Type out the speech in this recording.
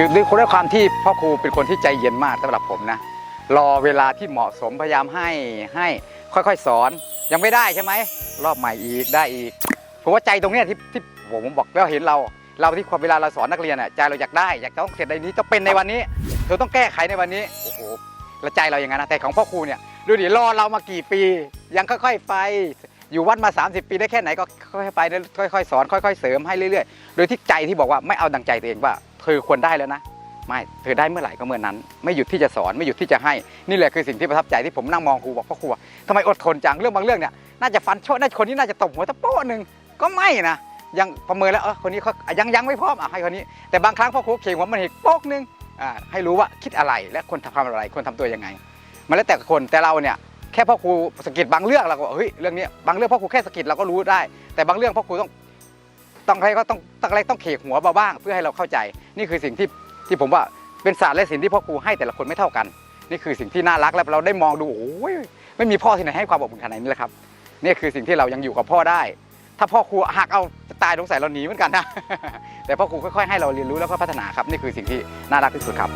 คือด้วยความที่พ่อครูเป็นคนที่ใจเย็นมากสำหรับผมนะ รอเวลาที่เหมาะสมพยายามให้ให้ค่อยๆ สอนยังไม่ได้ใช่ไหมรอบใหม่อีกได้อีกผมว่าใจตรงนี้ที่ที่ผมบอกแล้วเห็นเรา เราที่ความเวลาเราสอนนักเรียนอะใจเราอยากได้อยากต้องเสร็จในนี้ต้องเป็นในวันนี้ เธอต้องแก้ไขในวันนี้โอ้โหแล้วใจเราอย่างนั้นนะแต่ของพ่อครูเนี่ย ดูดิรอเรามากี่ปี ยังค่อยๆไป อยู่วัดมา 30 ปีได้แค่ไหนก็ค่อยๆไปค่อยๆสอนค่อย ๆ เสริมให้เรื่อยๆ โดยที่ใจที่บอกว่าไม่เอาดังใจตัวเองว่า เธอควรได้แล้วนะไม่เธอได้เมื่อไหร่ก็เมื่อนั้น ไม่หยุดที่จะสอนไม่หยุดที่จะให้นี่แหละคือสิ่งที่ประทับใจที่ผมนั่งมองครูบอกพ่อครูว่าทำไมอดทนจังเรื่องบางเรื่องเนี่ยน่าจะฟันโชดน่าจะคนนี้น่าจะตบหัวตะโป้หนึ่งก็ไม่นะยังประเมินแล้วเออคนนี้เขายังยังไม่พร้อมอะให้คนนี้ แต่บางครั้งพ่อครูเข่งหัวมันเห็นโป๊กหนึงอ่าให้รู้ว่าคิดอะไรและคนทำอะไรคนทำตัวยังไง มันแล้วแต่คนแต่เราเนี่ยแค่พ่อครูสะกิดบางเรื่องเราก็เฮ้ยเรื่องนี้บางเรื่องพ่อครูแค่สะกิดเราก็รู้ได้ แต่บางเรื่องพ่อครูต้องต้องอะไรก็ต้องต้องอะไรต้องเขกหัวเบาบ้าง เพื่อให้เราเข้าใจ นี่คือสิ่งที่ที่ผมว่าเป็นศาสตร์และศิลป์ที่พ่อครูให้แต่ละคนไม่เท่ากัน นี่คือสิ่งที่น่ารักและเราได้มองดูโอ้ยไม่มีพ่อที่ไหนให้ความอบอุ่นขนาดนี้เลยครับนี่คือสิ่งที่เรายังอยู่กับพ่อได้ ถ้าพ่อครูหักเอาจะตายสงสัยเราหนีเหมือนกันนะแต่พ่อครูค่อยๆให้เราเรียนรู้แล้วก็พัฒนาครับ นี่คือสิ่งที่น่ารักที่สุดครับ